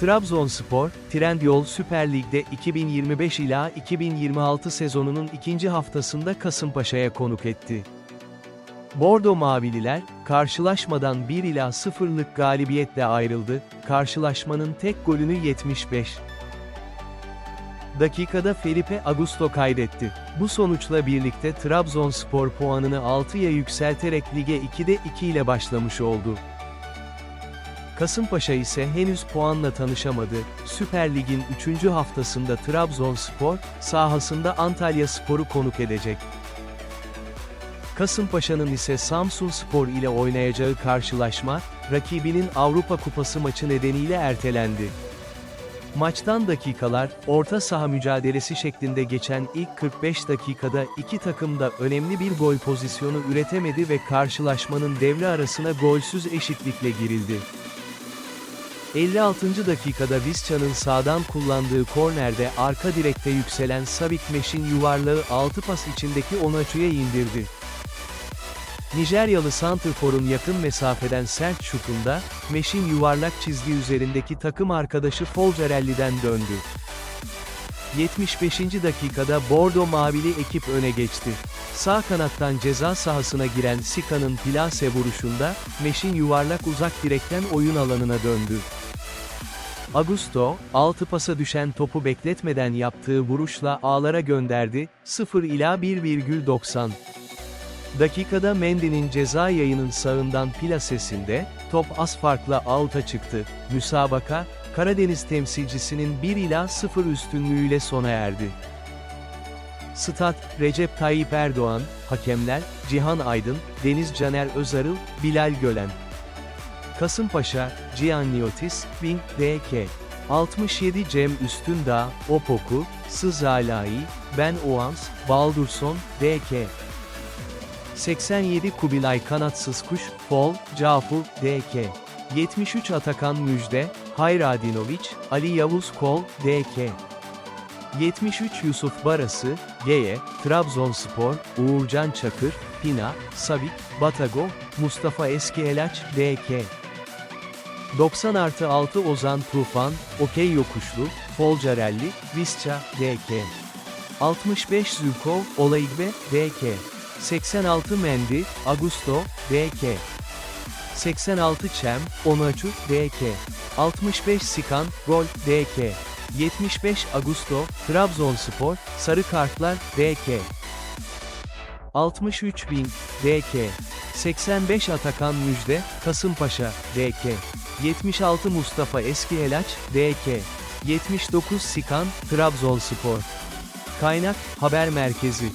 Trabzonspor, Trendyol Süper Lig'de 2025 ila 2026 sezonunun ikinci haftasında Kasımpaşa'ya konuk etti. Bordo Mavililer, karşılaşmadan 1 ila 0'lık galibiyetle ayrıldı, karşılaşmanın tek golünü 75 dakikada Felipe Augusto kaydetti. Bu sonuçla birlikte Trabzonspor puanını 6'ya yükselterek lige 2'de 2 ile başlamış oldu. Kasımpaşa ise henüz puanla tanışamadı. Süper Lig'in 3. haftasında Trabzonspor, sahasında Antalya Spor'u konuk edecek. Kasımpaşa'nın ise Samsun Spor ile oynayacağı karşılaşma, rakibinin Avrupa Kupası maçı nedeniyle ertelendi. Maçtan dakikalar, orta saha mücadelesi şeklinde geçen ilk 45 dakikada iki takım da önemli bir gol pozisyonu üretemedi ve karşılaşmanın devre arasına golsüz eşitlikle girildi. 56. dakikada Visca'nın sağdan kullandığı kornerde arka direkte yükselen Savik Meş'in yuvarlağı 6 pas içindeki Onaçu'ya indirdi. Nijeryalı Santrfor'un yakın mesafeden sert şutunda, Meş'in yuvarlak çizgi üzerindeki takım arkadaşı Folcarelli'den döndü. 75. dakikada Bordo Mavili ekip öne geçti. Sağ kanattan ceza sahasına giren Sika'nın plase vuruşunda, Meş'in yuvarlak uzak direkten oyun alanına döndü. Augusto, altı pasa düşen topu bekletmeden yaptığı vuruşla ağlara gönderdi, 0 ila 1,90. Dakikada Mendy'nin ceza yayının sağından plasesinde, top az farkla out'a çıktı. Müsabaka, Karadeniz temsilcisinin 1 ila 0 üstünlüğüyle sona erdi. Stat, Recep Tayyip Erdoğan, hakemler, Cihan Aydın, Deniz Caner Özarıl, Bilal Gölen. Kasımpaşa, Gianniotis, Bing, DK. 67 Cem Üstündağ, Opoku, Sızalai, Ben Oğans, Baldurson, DK. 87 Kubilay Kanatsız Kuş, Fol, Cafu, DK. 73 Atakan Müjde, Hayradinoviç, Ali Yavuz Kol, DK. 73 Yusuf Barası, Geye, Trabzonspor, Uğurcan Çakır, Pina, Savik, Batago, Mustafa Eskielaç, DK. 90 artı 6 Ozan Tufan, Okey Yokuşlu, Folcarelli, Visca, DK. 65 Zülkov, Olaigbe, DK. 86 Mendi, Augusto, DK. 86 Çem, Onaçu, DK. 65 Sikan, Gol, DK. 75 Augusto, Trabzonspor, Sarı Kartlar, DK. 63 bin, DK. 85 Atakan Müjde, Kasımpaşa, DK. 76 Mustafa Eskihelaç, DK. 79 Sikan, Trabzonspor. Kaynak, Haber Merkezi.